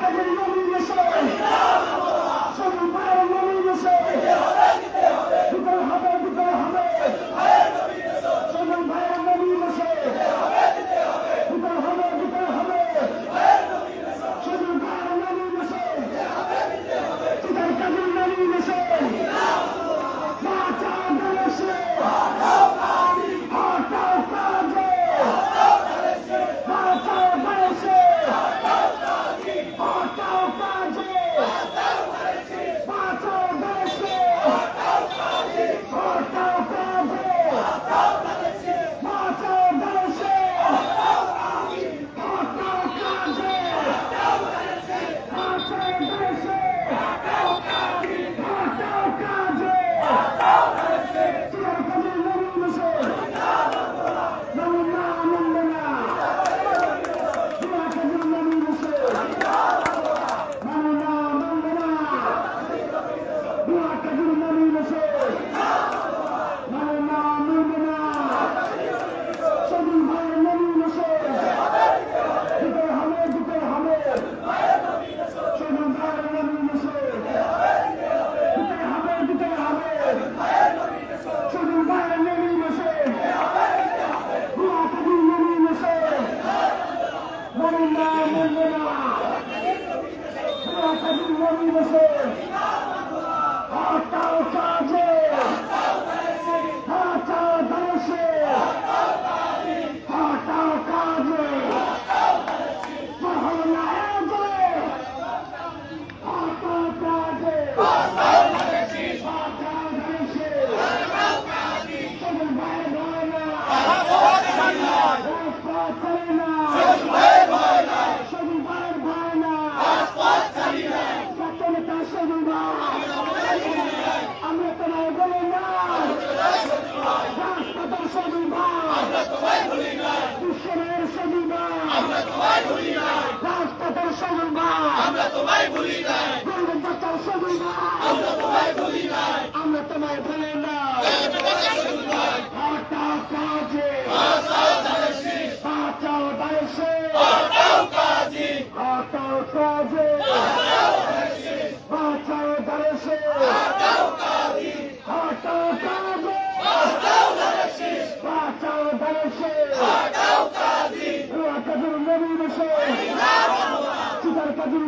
কাজের নবী দেশে বসে বিশ্বের সবুজ ভাই রাজপথের সবুজ ভাই গণতন্ত্রের সবুজ ভাই আমরা তোমায় বলি না হটাও কাজে। বাঁচাও দেশে হটাও কাজে। বাঁচাও দেশে হটাও কাজে। বাঁচাও দেশে রুয়া কাজের নবী দেশে চিতার কাজের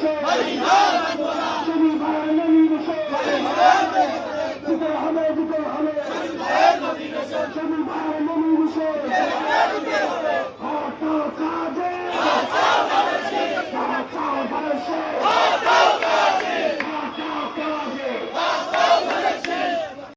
নবী